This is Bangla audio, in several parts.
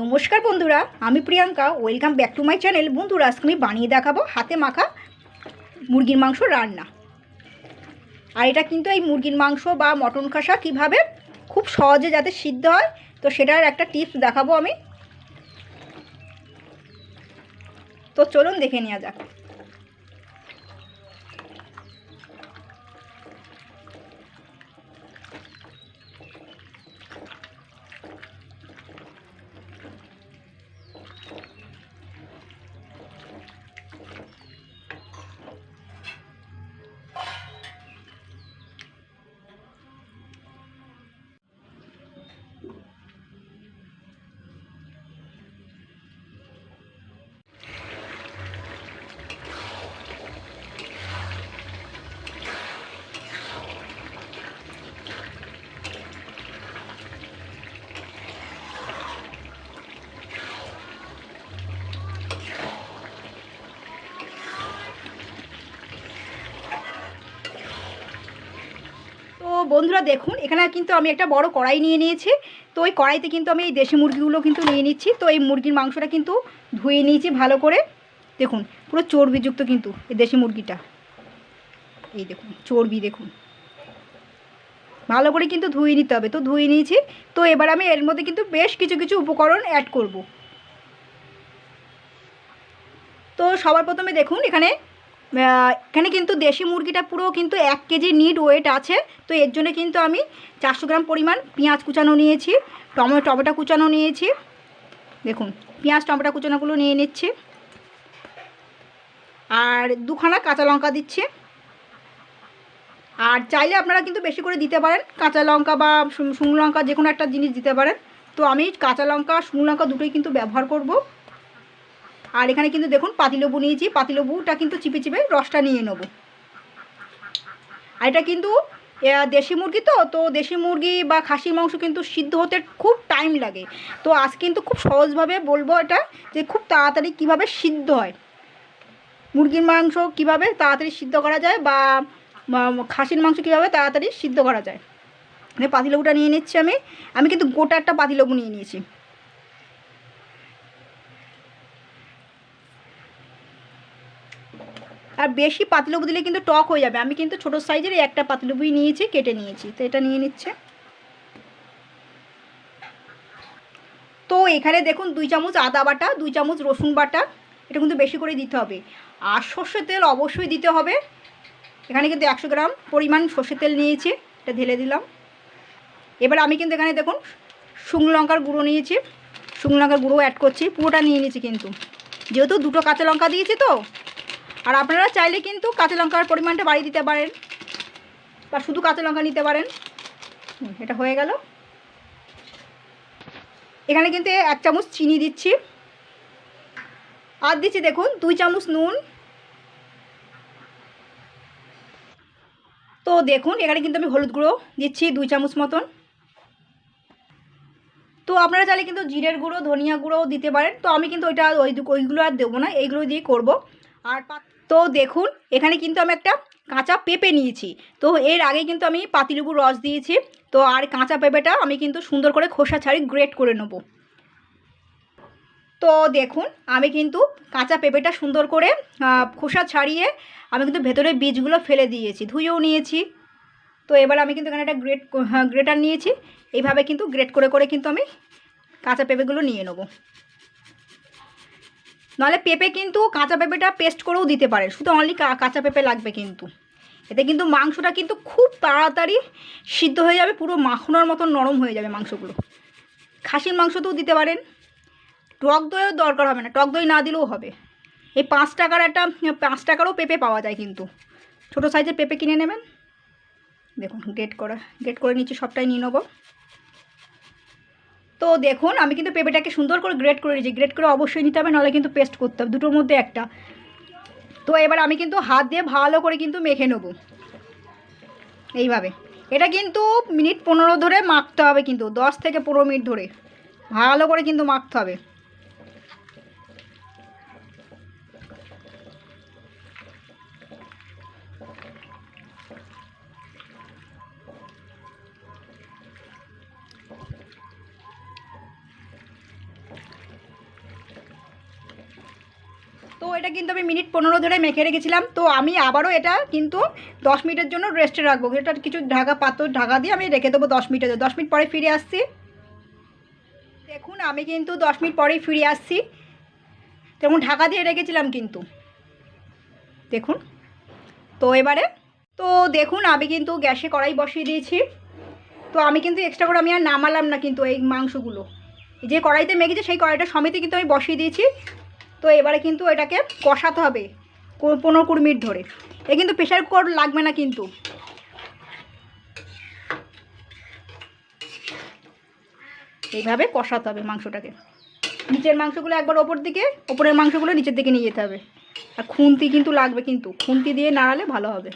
নমস্কার বন্ধুরা, আমি Priyanka welcome back to my channel বন্ধুরা, আজকে আমি বানিয়ে দেখাবো হাতে মাখা মুরগির মাংস রান্না। আর এটা কিন্তু এই মুরগির মাংস বা মটন খাসা কীভাবে খুব সহজে যাতে সিদ্ধ হয়, তো সেটার একটা টিপস দেখাবো আমি। তো চলুন দেখে নেওয়া যাক। বন্ধুরা দেখুন, এখানে কিন্তু আমি একটা বড় কড়াই নিয়ে নিয়েছি। তো ওই কড়াইতে কিন্তু আমি এই দেশি মুরগিগুলো কিন্তু নিয়ে নিচ্ছি। তো এই মুরগির মাংসটা কিন্তু ধুয়ে নিয়েছি ভালো করে। দেখুন, পুরো চর্বিযুক্ত কিন্তু এই দেশি মুরগিটা। এই দেখুন, চর্বি দেখুন। ভালো করে কিন্তু ধুয়ে নিতে হবে। তো ধুয়ে নিয়েছি। তো এবার আমি এর মধ্যে কিন্তু বেশ কিছু কিছু উপকরণ অ্যাড করব। তো সবার প্রথমে দেখুন, এখানে এখানে কিন্তু দেশি মুরগিটা পুরো কিন্তু এক কেজি নিড ওয়েট আছে। তো এর জন্য কিন্তু আমি চারশো গ্রাম পরিমাণ পেঁয়াজ কুচানো নিয়েছি টমেটো টমেটো কুচানো নিয়েছি। দেখুন, পেঁয়াজ, টমেটো কুচানোগুলো নিয়ে নিচ্ছি। আর দুখানা কাঁচা লঙ্কা দিচ্ছি। আর চাইলে আপনারা কিন্তু বেশি করে দিতে পারেন, কাঁচা লঙ্কা বা শুকনো লঙ্কা যে কোনো একটা জিনিস দিতে পারেন। তো আমি কাঁচা লঙ্কা, শুকনো লঙ্কা দুটোই কিন্তু ব্যবহার করব। আর এখানে কিন্তু দেখুন পাতিলেবু নিয়েছি, পাতিলেবুটা কিন্তু চিপে চিপে রসটা নিয়ে নেব। আর এটা কিন্তু দেশি মুরগি তো তো দেশি মুরগি বা খাসির মাংস কিন্তু সিদ্ধ হতে খুব টাইম লাগে। তো আজ কিন্তু খুব সহজভাবে বলব এটা যে খুব তাড়াতাড়ি কীভাবে সিদ্ধ হয়। মুরগির মাংস কীভাবে তাড়াতাড়ি সিদ্ধ করা যায় বা খাসির মাংস কীভাবে তাড়াতাড়ি সিদ্ধ করা যায়। পাতিলেবুটা নিয়ে নিচ্ছি আমি। আমি কিন্তু গোটা একটা পাতিলেবু নিয়ে নিয়েছি। আর বেশি পাতলেবু দিলে কিন্তু টক হয়ে যাবে। আমি কিন্তু ছোটো সাইজের একটা পাতলেবুই নিয়েছি, কেটে নিয়েছি। তো এটা নিয়ে নিচ্ছে। তো এখানে দেখুন দুই চামচ আদা বাটা, দুই চামচ রসুন বাটা, এটা কিন্তু বেশি করে দিতে হবে। আর সর্ষের তেল অবশ্যই দিতে হবে। এখানে কিন্তু একশো গ্রাম পরিমাণ সর্ষের তেল নিয়েছি, এটা ঢেলে দিলাম। এবার আমি কিন্তু এখানে দেখুন শুকনো লঙ্কার গুঁড়ো নিয়েছি, শুকনো লঙ্কার গুঁড়ো অ্যাড করছি, পুরোটা নিয়ে নিয়েছি কিন্তু। যেহেতু দুটো কাঁচা লঙ্কা দিয়েছি তো আর আপনারা চাইলে কিন্তু কাঁচা লঙ্কার পরিমাণটা বাড়িয়ে দিতে পারেন। বা শুধু কাঁচা লঙ্কা নিতে পারেন। এটা হয়ে গেল। এখানে কিন্তু এক চামচ চিনি দিচ্ছি। আর দিচ্ছি দেখুন, দুই চামচ নুন। তো দেখুন, এখানে কিন্তু আমি হলুদ গুঁড়ো দিচ্ছি দুই চামচ মতন। তো আপনারা চাইলে কিন্তু জিরের গুঁড়ো, ধনিয়া গুঁড়োও দিতে পারেন। তো আমি কিন্তু ওইটা ওই ওইগুলো আর দেবো না, এইগুলো দিয়ে করব। আর তো দেখুন, এখানে কিন্তু আমি একটা কাঁচা পেঁপে নিয়েছি। তো এর আগে কিন্তু আমি পাতিলেবুর রস দিয়েছি। তো আর কাঁচা পেঁপেটা আমি কিন্তু সুন্দর করে খোসা ছাড়ি গ্রেট করে নেব। তো দেখুন, আমি কিন্তু কাঁচা পেঁপেটা সুন্দর করে খোসা ছাড়িয়ে আমি কিন্তু ভেতরে বীজগুলো ফেলে দিয়েছি। ধুয়েও নিয়েছি। তো এবার আমি কিন্তু এখানে একটা গ্রেট গ্রেটার নিয়েছি। এইভাবে কিন্তু গ্রেট করে করে কিন্তু আমি কাঁচা পেঁপেগুলো নিয়ে নেব। নাহলে পেঁপে কিন্তু কাঁচা পেঁপেটা পেস্ট করেও দিতে পারে। শুধু অনলি কাঁচা পেঁপে লাগবে কিন্তু। এতে কিন্তু মাংসটা কিন্তু খুব তাড়াতাড়ি সিদ্ধ হয়ে যাবে, পুরো মাখনোর মতন নরম হয়ে যাবে মাংসগুলো। খাসির মাংসতেও দিতে পারেন। টক দইও দরকার হবে না, টক দই না দিলেও হবে। এই পাঁচ টাকার একটা, পাঁচ টাকারও পেঁপে পাওয়া যায় কিন্তু। ছোটো সাইজের পেঁপে কিনে নেবেন। দেখুন গ্রেট করা গ্রেট করে নিচ্ছি, সবটাই নিয়ে নেব। তো দেখুন, আমি কিন্তু পেঁপেটাকে সুন্দর করে গ্রেড করে নিয়েছি। গ্রেড করে অবশ্যই নিতে হবে, নাহলে কিন্তু পেস্ট করতে হবে। দুটোর মধ্যে একটা। তো এবার আমি কিন্তু হাত দিয়ে ভালো করে কিন্তু মেখে নেব। এইভাবে। এটা কিন্তু মিনিট পনেরো ধরে মাখতে হবে কিন্তু, দশ থেকে পনেরো মিনিট ধরে। ভালো করে কিন্তু মাখতে হবে। তো এটা কিন্তু আমি মিনিট পনেরো ধরে মেখে রেখেছিলাম। তো আমি আবারও এটা কিন্তু দশ মিনিটের জন্য রেস্টে রাখব। এটা কিছু ঢাকা পাত্র, ঢাকা দিয়ে আমি রেখে দেবো দশ মিনিটের। দশ মিনিট পরে ফিরে আসছি। দেখুন, আমি কিন্তু দশ মিনিট পরেই ফিরে আসছি। তেমন ঢাকা দিয়ে রেখেছিলাম কিন্তু। দেখুন, তো এবারে, তো দেখুন, আমি কিন্তু গ্যাসে কড়াই বসিয়ে দিয়েছি। তো আমি কিন্তু এক্সট্রা করে আমি আর নামালাম না কিন্তু এই মাংসগুলো। যে কড়াইতে মেখেছি, সেই কড়াইটা সমেতে কিন্তু আমি বসিয়ে দিয়েছি। তো এবারে কিন্তু এটাকে কষাতে হবে পনেরো কুড়ি মিনিট ধরে। এ কিন্তু প্রেশার কুকার লাগবে না কিন্তু। এইভাবে কষাতে হবে মাংসটাকে। নিচের মাংসগুলো একবার ওপর দিকে, ওপরের মাংসগুলো নিচের দিকে নিয়ে যেতে হবে। আর খুন্তি কিন্তু লাগবে কিন্তু, খুন্তি দিয়ে নাড়ালে ভালো হবে।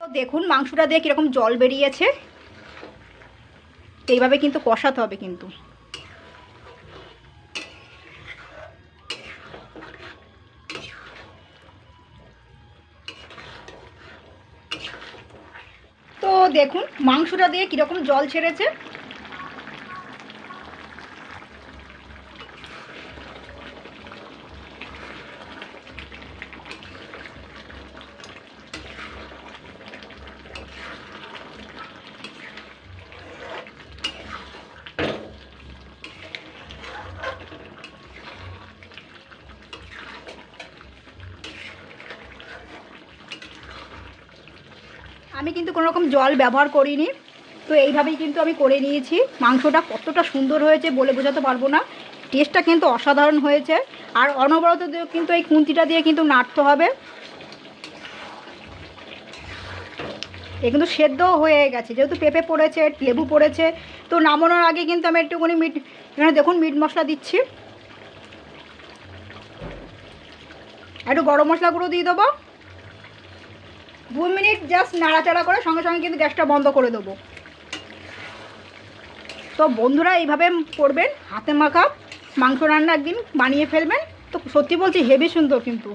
তো দেখুন মাংসটা দিয়ে কীরকম জল বেরিয়েছে। এইভাবে কিন্তু কষাতে হবে কিন্তু। দেখুন মাংসটা দিয়ে কীরকম জল ছেড়েছে। আমি কিন্তু কোনো রকম জল ব্যবহার করিনি। তো এইভাবেই কিন্তু আমি করে নিয়েছি। মাংসটা কতটা সুন্দর হয়েছে বলে বোঝাতে পারব না। টেস্টটা কিন্তু অসাধারণ হয়েছে। আর অনবরত কিন্তু এই খুন্তিটা দিয়ে কিন্তু নাড়তে হবে। এ কিন্তু সেদ্ধও হয়ে গেছে। যেহেতু পেঁপে পড়েছে, লেবু পড়েছে, তো নামানোর আগে কিন্তু আমি একটুখানি মিট, এখানে দেখুন মিট মশলা দিচ্ছি। একটু গরম মশলা গুঁড়ো দিয়ে দেবো। দু মিনিট জাস্ট নাড়াচাড়া করে সঙ্গে সঙ্গে কিন্তু গ্যাসটা বন্ধ করে দেবো। তো বন্ধুরা, এইভাবে করবেন। হাতে মাখা মাংস রান্না একদিন বানিয়ে ফেলবেন। তো সত্যি বলছি, হেভি সুন্দর কিন্তু।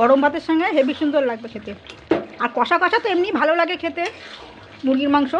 গরম ভাতের সঙ্গে হেভি সুন্দর লাগবে খেতে। আর কষা কষা তো এমনি ভালো লাগে খেতে, মুরগির মাংস।